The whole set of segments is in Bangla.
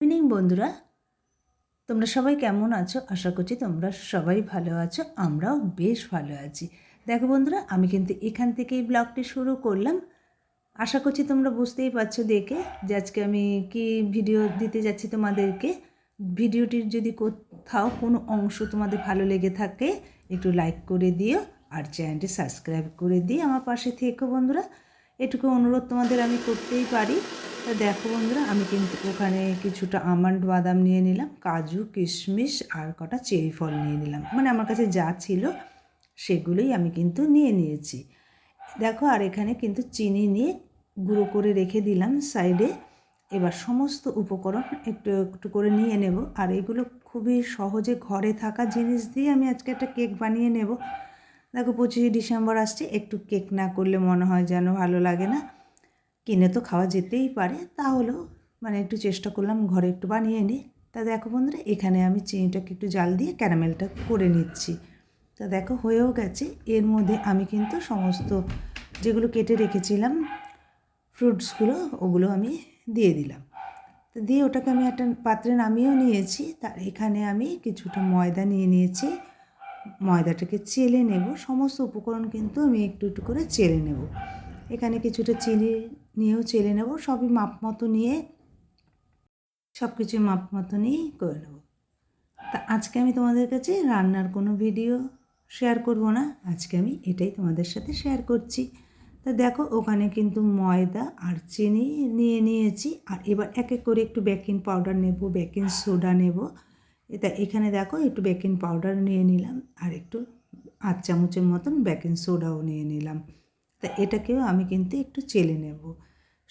ইভিনিং বন্ধুরা। তোমরা সবাই কেমন আছো? আশা করছি তোমরা সবাই ভালো আছো, আমরাও বেশ ভালো আছি। দেখো বন্ধুরা, আমি কিন্তু এখান থেকেই ব্লগটি শুরু করলাম। আশা করছি তোমরা বুঝতেই পারছ দেখে যে আজকে আমি কি ভিডিও দিতে যাচ্ছি তোমাদেরকে। ভিডিওটির যদি কোথাও কোনো অংশ তোমাদের ভালো লেগে থাকে, একটু লাইক করে দিও আর চ্যানেলটি সাবস্ক্রাইব করে দিয়ে আমার পাশে থেকো বন্ধুরা। এটুকু অনুরোধ তোমাদের আমি করতেই পারি। তা দেখো বন্ধুরা, আমি কিন্তু ওখানে কিছুটা আমন্ড বাদাম নিয়ে নিলাম, কাজু, কিশমিশ আর কটা চেরি ফল নিয়ে নিলাম। মানে আমার কাছে যা ছিল সেগুলোই আমি কিন্তু নিয়ে নিয়েছি। দেখো, আর এখানে কিন্তু চিনি নিয়ে গুঁড়ো করে রেখে দিলাম সাইডে। এবার সমস্ত উপকরণ একটু একটু করে নিয়ে নেব। আর এগুলো খুবই সহজে ঘরে থাকা জিনিস দিয়ে আমি আজকে একটা কেক বানিয়ে নেব। দেখো, পঁচিশে ডিসেম্বর আসছে, একটু কেক না করলে মনে হয় যেন ভালো লাগে না। কিনে তো খাওয়া যেতেই পারে, তাহলেও মানে একটু চেষ্টা করলাম ঘরে একটু বানিয়ে নিই। তা দেখো বন্ধুরা, এখানে আমি চিনিটাকে একটু জাল দিয়ে ক্যারামেলটা করে নিচ্ছি। তা দেখো হয়েও গেছে, এর মধ্যে আমি কিন্তু সমস্ত যেগুলো কেটে রেখেছিলাম, ফ্রুটসগুলো, ওগুলো আমি দিয়ে দিলাম। তো দিয়ে ওটাকে আমি একটা পাত্রে নামিয়েও নিয়েছি, তার এখানে আমি কিছুটা ময়দা নিয়ে নিয়েছি। ময়দাটাকে চেলে নেব, সমস্ত উপকরণ কিন্তু আমি একটু একটু করে চেলে নেব। এখানে কিছুটা চিনি নিয়েও চেলে নেব, সবই মাপ মতো নিয়ে সব কিছু মাপ মতো নিয়েই করে নেব। তা আজকে আমি তোমাদের কাছে রান্নার কোনো ভিডিও শেয়ার করব না, আজকে আমি এটাই তোমাদের সাথে শেয়ার করছি। তা দেখো, ওখানে কিন্তু ময়দা আর চিনি নিয়ে নিয়েছি, আর এবার এক এক করে একটু বেকিং পাউডার নেব বেকিং সোডা নেব। এটা এখানে দেখো, একটু বেকিং পাউডার নিয়ে নিলাম, আর একটু আধ চামচের মতন বেকিং সোডাও নিয়ে নিলাম। তা এটাকেও আমি কিন্তু একটু চেলে নেব।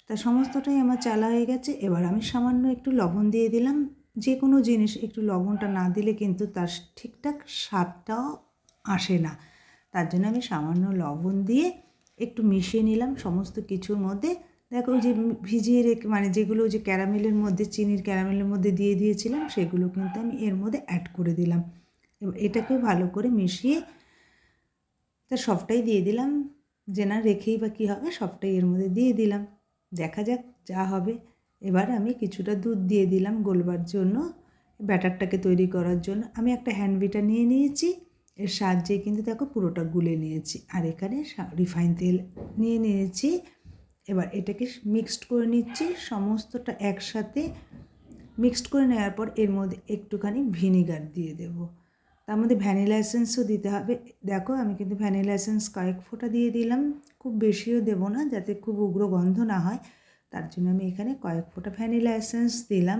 তা সমস্তটাই আমার চালা হয়ে গেছে। এবার আমি সামান্য একটু লবণ দিয়ে দিলাম। যে কোনো জিনিস, একটু লবণটা না দিলে কিন্তু তার ঠিকঠাক স্বাদটাও আসে না। তার জন্য আমি সামান্য লবণ দিয়ে একটু মিশিয়ে নিলাম সমস্ত কিছুর মধ্যে। দেখো যে ভিজিয়ে রেখে মানে যেগুলো যে ক্যারামেলের মধ্যে, চিনির ক্যারামেলের মধ্যে দিয়ে দিয়েছিলাম, সেগুলো কিন্তু আমি এর মধ্যে অ্যাড করে দিলাম। এবার এটাকে ভালো করে মিশিয়ে তা সবটাই দিয়ে দিলাম। যে না রেখেই বা কী হবে, সবটাই এর মধ্যে দিয়ে দিলাম। দেখা যাক যা হবে। এবার আমি কিছুটা দুধ দিয়ে দিলাম গোলবার জন্য ব্যাটারটাকে তৈরি করার জন্য। আমি একটা হ্যান্ড বিটার নিয়ে নিয়েছি। এর সাহায্যে কিন্তু দেখো পুরোটা গুলে নিয়েছি। আর এখানে রিফাইন তেল নিয়ে নিয়েছি। এবার এটাকে মিক্সড করে নিচ্ছি। সমস্তটা একসাথে মিক্সড করে নেওয়ার পর এর মধ্যে একটুখানি ভিনিগার দিয়ে দেব। তার মধ্যে ভ্যানিলা এসেন্সও দিতে হবে। দেখো আমি কিন্তু ভ্যানিলা এসেন্স কয়েক ফোঁটা দিয়ে দিলাম। খুব বেশিও দেব না যাতে খুব উগ্র গন্ধ না হয়। তার জন্য আমি এখানে কয়েক ফোঁটা ভ্যানিলা এসেন্স দিলাম।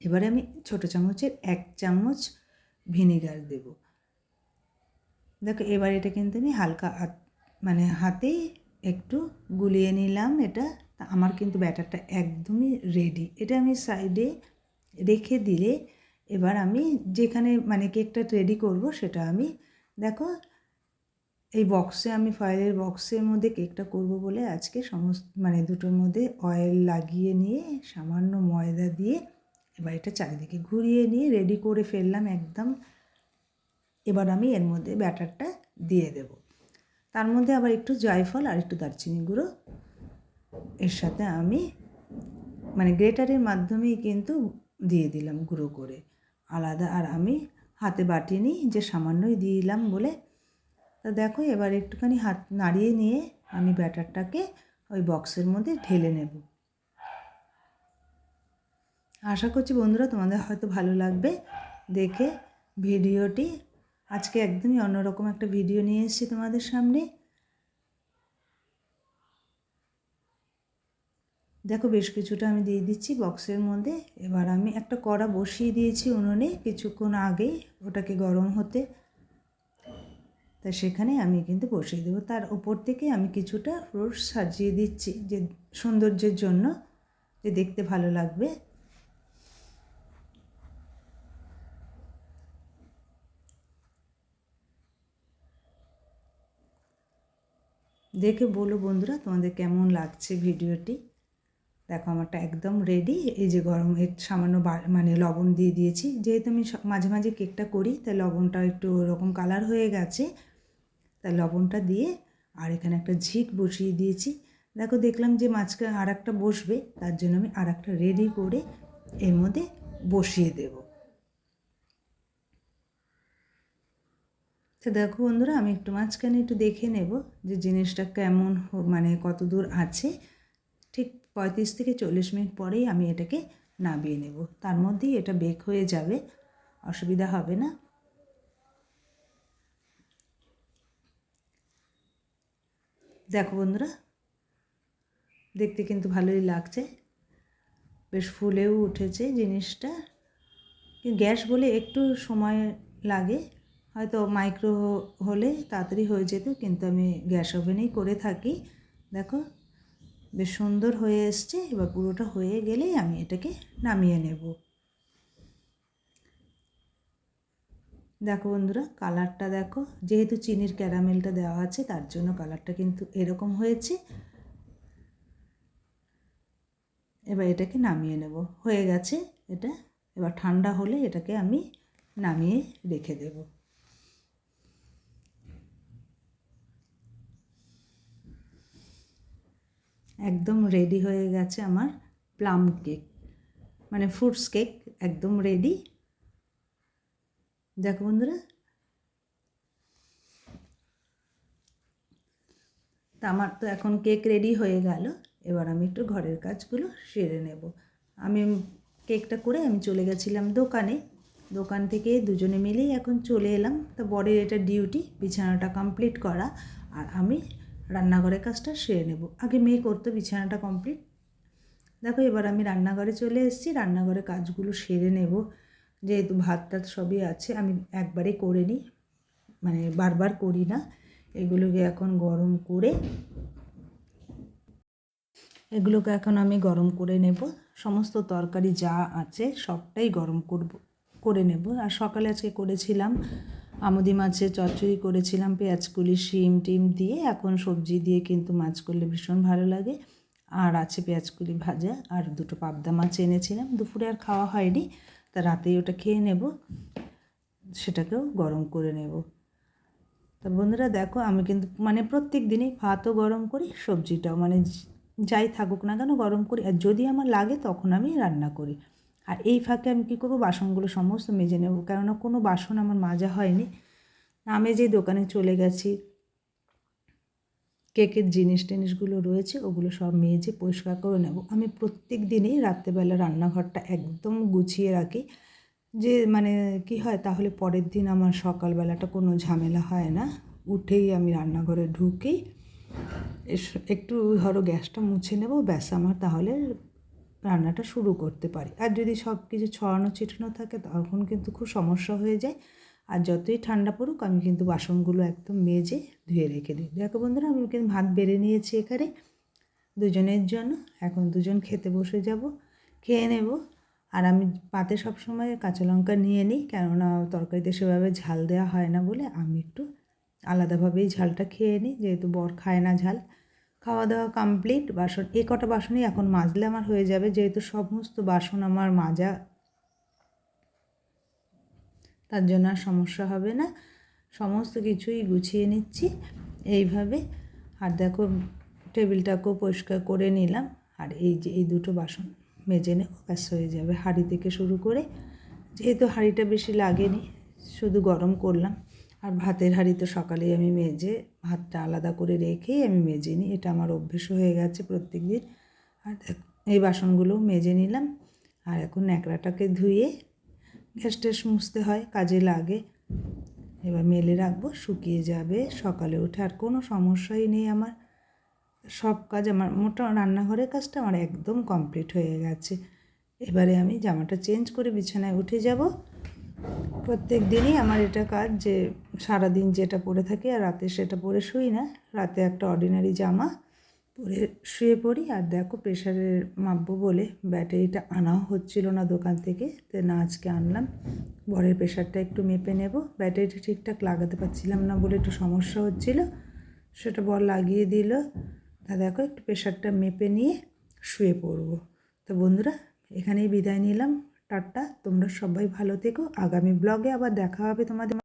এবারে আমি ছোটো চামচের এক চামচ ভিনিগার দেব। দেখো এবার এটা কিন্তু আমি হালকা মানে হাতেই একটু গুলিয়ে নিলাম এটা। আমার কিন্তু ব্যাটারটা একদমই রেডি এটা আমি সাইডে রেখে দিলে এবার আমি যেখানে মানে কেকটা রেডি করব সেটা আমি, দেখো, এই বক্সে আমি ফয়েলের বক্সের মধ্যে কেকটা করব বলে আজকে সমস্ত মানে দুটোর মধ্যে অয়েল লাগিয়ে নিয়ে, সামান্য ময়দা দিয়ে, এবার এটা চারিদিকে ঘুরিয়ে নিয়ে রেডি করে ফেললাম একদম। এবার আমি এর মধ্যে ব্যাটারটা দিয়ে দেব। তার মধ্যে আবার একটু জয়ফল আর একটু দারচিনি গুঁড়ো। এর সাথে আমি মানে গ্রেটারের মাধ্যমেই কিন্তু দিয়ে দিলাম গুঁড়ো করে। আলাদা আর আমি হাতে বাটি নিই, যে সামান্যই দিলাম বলে। তা দেখো, এবার একটুখানি হাত নাড়িয়ে নিয়ে আমি ব্যাটারটাকে ওই বক্সের মধ্যে ঢেলে নেব। আশা করছি বন্ধুরা তোমাদের হয়তো ভালো লাগবে দেখে ভিডিওটি। আজকে একদমই অন্যরকম একটা ভিডিও নিয়ে এসেছি তোমাদের সামনে। দেখো বেশ কিছুটা আমি দিয়ে দিচ্ছি বক্সের মধ্যে। এবার আমি একটা কড়া বসিয়ে দিয়েছি উনুনে। কিছুক্ষণ আগে ওটাকে গরম হতে। তা সেখানে আমি কিন্তু বসিয়ে দেবো। তার ওপর থেকে আমি কিছুটা ফ্রুটস সাজিয়ে দিচ্ছি যে সৌন্দর্যের জন্য, যে দেখতে ভালো লাগবে। দেখে বলো বন্ধুরা তোমাদের কেমন লাগছে ভিডিওটি? দেখো আমারটা একদম রেডি এই যে গরম, এর সামান্য মানে লবণ দিয়ে দিয়েছি। যেহেতু আমি মাঝে মাঝে কেকটা করি, তাই লবণটা একটু ওরকম কালার হয়ে গেছে। তাই লবণটা দিয়ে আর এখানে একটা ঝিক বসিয়ে দিয়েছি। দেখো দেখলাম যে মাঝখানে আর একটা বসবে, তার জন্য আমি আর একটা রেডি করে এর মধ্যে বসিয়ে দেব। তো দেখো বন্ধুরা, আমি একটু মাঝখানে একটু দেখে নেব যে জিনিসটা কেমন মানে কত দূর আছে। পঁয়ত্রিশ থেকে চল্লিশ মিনিট পরেই আমি এটাকে নামিয়ে নেব। তার মধ্যেই এটা বেক হয়ে যাবে, অসুবিধা হবে না। দেখো বন্ধুরা, দেখতে কিন্তু ভালোই লাগছে। বেশ ফুলেও উঠেছে জিনিসটা। গ্যাস বলে একটু সময় লাগে, হয়তো মাইক্রো হলে তাড়াতাড়ি হয়ে যেত, কিন্তু আমি গ্যাস ওভেনেই করে থাকি। দেখো বেশ সুন্দর হয়ে এসছে, এবার পুরোটা হয়ে গেলেই আমি এটাকে নামিয়ে নেব। দেখো বন্ধুরা, কালারটা দেখো, যেহেতু চিনির ক্যারামেলটা দেওয়া আছে, তার জন্য কালারটা কিন্তু এরকম হয়েছে। এবার এটাকে নামিয়ে নেব। হয়ে গেছে এটা, এবার ঠান্ডা হলে এটাকে আমি নামিয়ে রেখে দেব। একদম রেডি হয়ে গেছে আমার প্লাম কেক মানে ফ্রুটস কেক একদম রেডি দেখো বন্ধুরা। তা আমার তো এখন কেক রেডি হয়ে গেল। এবার আমি একটু ঘরের কাজগুলো সেরে নেব। আমি কেকটা করে আমি চলে গেছিলাম দোকানে। দোকান থেকে দুজনে মিলেই এখন চলে এলাম। তা বরের এটা ডিউটি বিছানাটা কমপ্লিট করা। আর আমি রান্নাঘরের কাজটা সেরে নেব। আগে মেয়ে করতো বিছানাটা কমপ্লিট দেখো, এবার আমি রান্নাঘরে চলে এসেছি। রান্নাঘরে কাজগুলো সেরে নেব। যেহেতু ভাত টাত সবই আছে, আমি একবারে করে নিই। মানে বারবার করি না। এগুলোকে এখন গরম করে, এগুলোকে এখন আমি গরম করে নেব। সমস্ত তরকারি যা আছে সবটাই গরম করব, করে নেব। আর সকালে আজকে করেছিলাম আমদি মাছের চচ্চড়ি করেছিলাম পেঁয়াজকুলি শিম টিম দিয়ে। এখন সবজি দিয়ে কিন্তু মাছ করলে ভীষণ ভালো লাগে। আর আছে পেঁয়াজকুলি ভাজা আর দুটো পাবদা মাছ এনেছিলাম। দুপুরে আর খাওয়া হয়নি, তা রাতেই ওটা খেয়ে নেব, সেটাকেও গরম করে নেব। তা বন্ধুরা দেখো, আমি কিন্তু মানে প্রত্যেক দিনই ভাতও গরম করি, সবজিটাও মানে যাই থাকুক না কেন গরম করি। আর যদি আমার লাগে তখন আমি রান্না করি। আর এই ফাঁকে আমি কী করব? বাসনগুলো সমস্ত মেজে নেব। কেননা কোনো বাসন আমার মাজা হয়নি। আমি যে দোকানে চলে গেছি। কেকের জিনিস টিনিসগুলো রয়েছে, ওগুলো সব মেজে পরিষ্কার করে নেব। আমি প্রত্যেক দিনই রাত্রেবেলা রান্নাঘরটা একদম গুছিয়ে রাখি। যে মানে কি হয়, তাহলে পরের দিন আমার সকালবেলাটা কোনো ঝামেলা হয় না। উঠেই আমি রান্নাঘরে ঢুকেই একটু ধরো গ্যাসটা মুছে নেব, ব্যাস আমার। তাহলে রান্নাটা শুরু করতে পারি। আর যদি সব কিছু ছড়ানো ছিটানো থাকে, তখন কিন্তু খুব সমস্যা হয়ে যায়। আর যতই ঠান্ডা পড়ুক, আমি কিন্তু বাসনগুলো একদম মেজে ধুয়ে রেখে দিই। দেখো বন্ধুরা, আমি কিন্তু ভাত বেড়ে নিয়েছি এখানে। দুজনের জন্য। এখন দুজন খেতে বসে যাব, খেয়ে নেব। আর আমি পাতে সবসময় কাঁচা লঙ্কা নিয়ে নিই, কেননা তরকারিতে সেভাবে ঝাল দেওয়া হয় না বলে আমি একটু আলাদাভাবেই ঝালটা খেয়ে নিই। যেহেতু বর খায় না ঝাল খাওয়া দাওয়া কমপ্লিট বাসন এ কটা বাসনই এখন মাজলে আমার হয়ে যাবে, যেহেতু সমস্ত বাসন আমার মাজা। তার জন্য আর সমস্যা হবে না। সমস্ত কিছুই গুছিয়ে নিচ্ছি। এইভাবে আর দেখো, টেবিলটাকেও পরিষ্কার করে নিলাম। আর এই যে, এই দুটো বাসন মেজে নেব, ব্যাস হয়ে যাবে হাঁড়ি থেকে শুরু করে। যেহেতু হাঁড়িটা বেশি লাগেনি, শুধু গরম করলাম। আর ভাতের হাঁড়ি তো সকালেই আমি মেজে, ভাতটা আলাদা করে রেখেই আমি মেজে নিই। এটা আমার অভ্যেস হয়ে গেছে প্রত্যেক দিন আর এই বাসনগুলো মেজে নিলাম। আর এখন ন্যাকড়াটাকে ধুয়ে গ্যাস ট্যাস মুছতে হয়, কাজে লাগে। এবার মেলে রাখব, শুকিয়ে যাবে, সকালে উঠে আর কোনো সমস্যাই নেই আমার। সব কাজ আমার, মোটা রান্নাঘরের কাজটা আমার একদম কমপ্লিট হয়ে গেছে। এবারে আমি জামাটা চেঞ্জ করে বিছানায় উঠে যাব। প্রত্যেক দিনই আমার এটা কাজ যে সারাদিন যেটা পরে থাকি আর রাতে সেটা পরে শুই না। রাতে একটা অর্ডিনারি জামা পরে শুয়ে পড়ি। আর দেখো প্রেশারের মাপবো বলে ব্যাটারিটা আনাও হচ্ছিল না দোকান থেকে। তো না আজকে আনলাম। বরের প্রেশারটা একটু মেপে নেব। ব্যাটারিটা ঠিকঠাক লাগাতে পারছিলাম না বলে একটু সমস্যা হচ্ছিল। সেটা বর লাগিয়ে দিল। তা দেখো একটু প্রেশারটা মেপে নিয়ে শুয়ে পড়ব। তো বন্ধুরা, এখানেই বিদায় নিলাম। টাটা তোমরা সবাই ভালো থেকো। আগামী ব্লগে আবার দেখা হবে তোমাদের